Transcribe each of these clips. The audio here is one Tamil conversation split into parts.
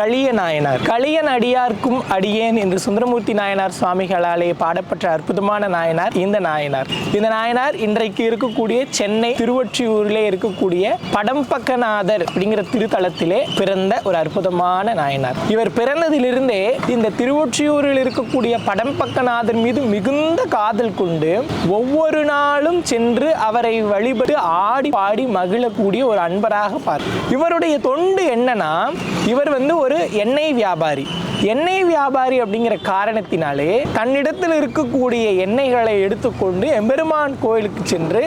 களிய நாயனார் களியன் அடியார்க்கும் அடியேன் என்று சுந்தரமூர்த்தி நாயனார் சுவாமிகளாலே பாடப்பட்ட அற்புதமான நாயனார் இந்த நாயனார். இந்த நாயனார் இன்றைக்கு இருக்கக்கூடிய சென்னை திருவொற்றியூரிலே இருக்கக்கூடிய படம்பக்கநாதர் அப்படிங்கிற திருத்தலத்திலே பிறந்த ஒரு அற்புதமான நாயனார். இவர் பிறந்ததிலிருந்தே இந்த திருவொற்றியூரில் இருக்கக்கூடிய படம்பக்கநாதர் மீது மிகுந்த காதல் கொண்டு ஒவ்வொரு நாளும் சென்று அவரை வழிபட்டு ஆடி பாடி மகிழக்கூடிய ஒரு அன்பராக பார் இவருடைய தொண்டு என்னன்னா இவர் வந்து ஒரு எண்ணெய் வியாபாரி. எண்ணெய் வியாபாரி அப்படிங்கிற காரணத்தினாலே தன்னிடத்தில் இருக்கக்கூடிய எண்ணெய்களை எடுத்துக்கொண்டு எம்பெருமான் கோயிலுக்கு சென்று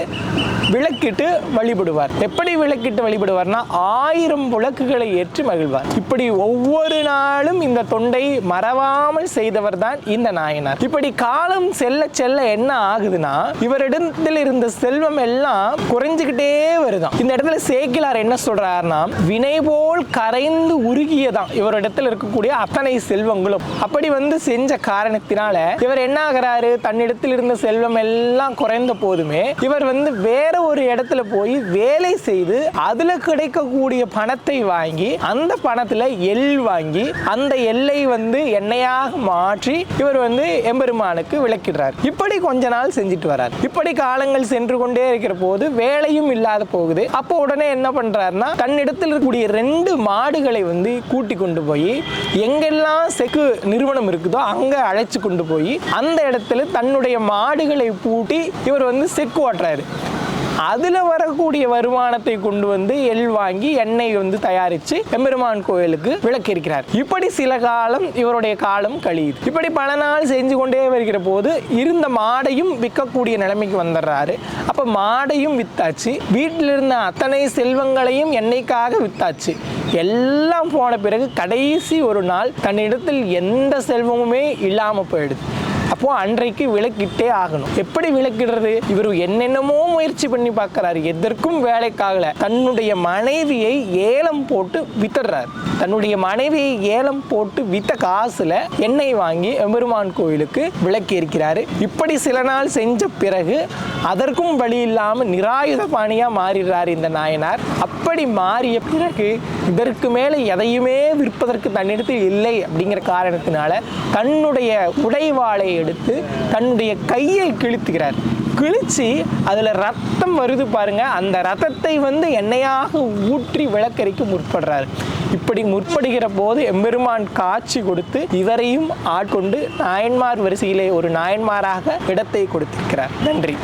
விளக்கிட்டு வழிபடுவார். எப்படி விளக்கிட்டு வழிபடுவார்னா ஆயிரம் விளக்குகளை ஏற்றி மகிழ்வார். இப்படி ஒவ்வொரு நாளும் இந்த தொண்டை மறவாமல் செய்தவர் தான் இந்த நாயனார். இப்படி காலம் செல்ல செல்ல என்ன ஆகுதுன்னா இவரிடத்தில் இருந்த செல்வம் எல்லாம் குறைஞ்சுக்கிட்டே வருதான். இந்த இடத்துல சேக்கிலார் என்ன சொல்றாருன்னா வினை போல் கரைந்து உருகியதான். இவரிடத்தில் இருக்கக்கூடிய அத்தனை செல்வங்களும். அப்படி வந்து செஞ்ச காரணத்தினால இவர் என்ன ஆகிறாரு தன்னிடத்தில் இருந்த செல்வம் எல்லாம் குறைந்த போதுமே இவர் வந்து வேற ஒரு இடத்துல போய் வேலை செய்து அதுல கிடைக்கக்கூடிய பணத்தை வாங்கி அந்த பணத்துல எள் வாங்கி அந்த எல்லை வந்து எண்ணெயாக மாற்றி இவர் வந்து எம்பெருமானுக்கு விளக்கிடுறார். இப்படி கொஞ்ச நாள் செஞ்சுட்டு வரார். இப்படி காலங்கள் சென்று கொண்டே இருக்கிற போது வேலையும் இல்லாத போகுது. அப்போ உடனே என்ன பண்றாருன்னா தன்னிடத்தில் இருக்கக்கூடிய ரெண்டு மாடுகளை வந்து கூட்டி கொண்டு போய் எங்கெல்லாம் செக்கு நிறுவனம் இருக்குதோ அங்கே அழைச்சி கொண்டு போய் அந்த இடத்துல தன்னுடைய மாடுகளை பூட்டி இவர் வந்து செக்கு ஓட்டுறாரு. அதில் வரக்கூடிய வருமானத்தை கொண்டு வந்து எள் வாங்கி எண்ணெய் வந்து தயாரித்து எம்பெருமான் கோயிலுக்கு விளக்கிருக்கிறார் இப்படி சில காலம் இவருடைய காலம் கழியுது. இப்படி பல நாள் செஞ்சு கொண்டே வருகிற போது இருந்த மாடையும் விற்கக்கூடிய நிலைமைக்கு வந்துடுறாரு. அப்போ மாடையும் வித்தாச்சு. வீட்டில் இருந்த அத்தனை செல்வங்களையும் எண்ணெய்க்காக வித்தாச்சு. எல்லாம் போன பிறகு கடைசி ஒரு நாள் தன்னிடத்தில் எந்த செல்வமுமே இல்லாமல் போயிடுது. அப்போ அன்றைக்கு விளக்கிட்டே ஆகணும். எப்படி விளக்கிடுறது இவர் என்னென்னமோ முயற்சி பண்ணி பார்க்கறாரு. எதற்கும் வேலைக்காகல. தன்னுடைய மனைவியை ஏலம் போட்டு வித்துடுறார். தன்னுடைய மனைவியை ஏலம் போட்டு வித்த காசுல எண்ணெய் வாங்கி எம்பெருமான் கோயிலுக்கு விளக்கி இருக்கிறாரு இப்படி சில நாள் செஞ்ச பிறகு அதற்கும் வழி இல்லாமல் நிராயுத பாணியா மாறிடுறார் இந்த நாயனார். அப்படி மாறிய பிறகு இதற்கு மேலே எதையுமே விற்பதற்கு தன்னிடத்தில் இல்லை அப்படிங்கிற காரணத்தினால தன்னுடைய உடைவாளை எடுத்து தன்னுடைய கையை கிழித்துகிறார். கிழிச்சு அதில் ரத்தம் வருது பாருங்க. அந்த ரத்தத்தை வந்து எண்ணெயாக ஊற்றி விளக்கரிக்க முற்படுறார். இப்படி முற்படுகிற போது எம்பெருமான் காட்சி கொடுத்து இவரையும் ஆட்கொண்டு நாயன்மார் வரிசையிலே ஒரு நாயன்மாராக இடத்தை கொடுத்திருக்கிறார். நன்றி.